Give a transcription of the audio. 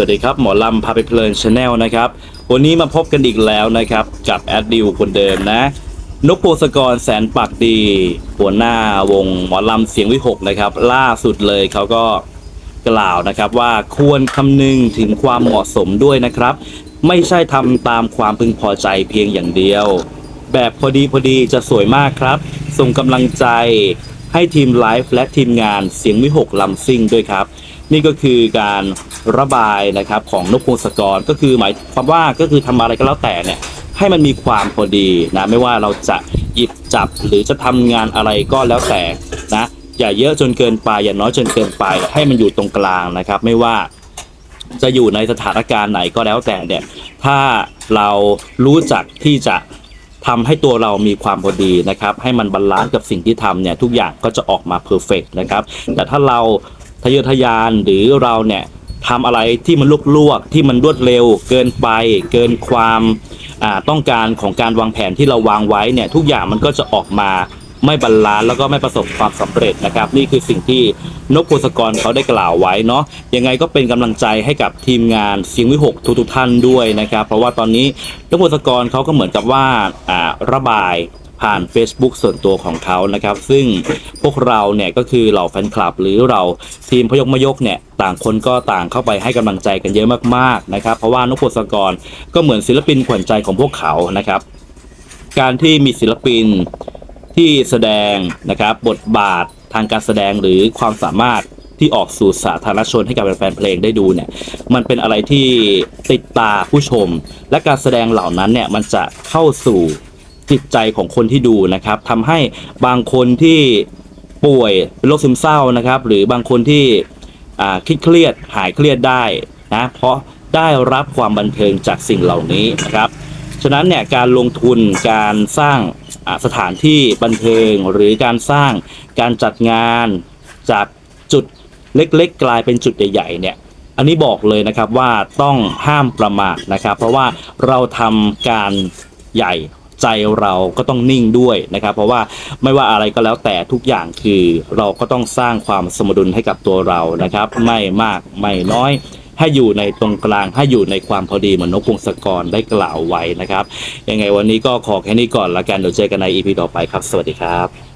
วัสดีครับ หมอลำพาไปเพลินชาแนลนะครับ วันนี้มาพบกันอีกแล้วนะครับ กับแอดดิวคนเดิมนะนกโปสกรแสนปักดี หัวหน้าวงหมอลำเสียงวิหกนะครับ ล่าสุดเลยเขาก็กล่าวนะครับว่าควรคำนึงถึงความเหมาะสมด้วยนะครับ ไม่ใช่ทำตามความพึงพอใจเพียงอย่างเดียว แบบพอดีพอดีจะสวยมากครับ ส่งกำลังใจให้ทีมไลฟ์และทีมงานเสียงวิหกลำซิ่งด้วยครับ นี่ก็คือการระบายนะครับของนกพงศกรก็คือหมายความว่าก็คือทำอะไรก็แล้วแต่เนี่ยให้มันมีความพอดีนะไม่ว่าเราจะหยิบจับหรือจะทำงานอะไรก็แล้วแต่นะอย่าเยอะจนเกินไปอย่าน้อยจนเกินไป ให้มันอยู่ตรงกลางนะครับ ไม่ว่าจะอยู่ในสถานการณ์ไหนก็แล้วแต่เนี่ยถ้าเรารู้จักที่จะทำให้ตัวเรามีความพอดีนะครับ ให้มันบาลานซ์กับสิ่งที่ทำเนี่ยทุกอย่างก็จะออกมาเพอร์เฟกนะครับแต่ถ้าเรา ทะเยอทะยานหรือเราเนี่ยทำอะไรที่มันลวกๆที่มันรวดเร็ว เกินไป เกินความต้องการของการวางแผนที่เราวางไว้เนี่ยทุกอย่างมันก็จะออกมาไม่บรรลานแล้วก็ไม่ประสบความสำเร็จนะครับ นี่คือสิ่งที่นกโพสกรเขาได้กล่าวไว้เนาะยังไงก็เป็นกำลังใจให้กับทีมงานเสียงวิหกทุกๆท่านด้วยนะครับ เพราะว่าตอนนี้นกโพสกรเขาก็เหมือนกับว่าระบาย ผ่าน Facebook ส่วนตัวของเขานะครับ ซึ่งพวกเราเนี่ยก็คือเหล่าแฟนคลับ หรือเราทีมพยกมยกเนี่ยต่างคนก็ต่างเข้าไปให้กำลังใจกันเยอะมากๆนะครับ เพราะว่านกโพสกรก็เหมือนศิลปินขวัญใจของพวกเขานะครับ การที่มีศิลปินที่แสดงนะครับบทบาททางการแสดงหรือความสามารถที่ออกสู่สาธารณชนให้กับแฟนเพลงได้ดูเนี่ย มันเป็นอะไรที่ติดตาผู้ชม และการแสดงเหล่านั้นเนี่ยมันจะเข้าสู่ จิตใจของคนที่ดูนะครับทำให้บางคนที่ป่วยเป็นโรคซึมเศร้านะครับ หรือบางคนที่คิดเครียดหายเครียดได้นะเพราะได้รับความบันเทิงจากสิ่งเหล่านี้นะครับฉะนั้นเนี่ยการลงทุนการสร้างสถานที่บันเทิงหรือการสร้างการจัดงานจากจุดเล็กๆ กลายเป็นจุดใหญ่ๆเนี่ยอันนี้บอกเลยนะครับว่าต้องห้ามประมาทนะครับ เพราะว่าเราทำการใหญ่ ใจเราก็ต้องนิ่งด้วยนะครับ เพราะว่าไม่ว่าอะไรก็แล้วแต่ทุกอย่างคือเราก็ต้องสร้างความสมดุลให้กับตัวเรานะครับ ไม่มากไม่น้อยให้อยู่ในตรงกลางให้อยู่ในความพอดีเหมือนนกพงศกรได้กล่าวไว้นะครับ ยังไงวันนี้ก็ขอแค่นี้ก่อนละกันเดี๋ยวเจอกันในอีพีต่อไปครับ สวัสดีครับ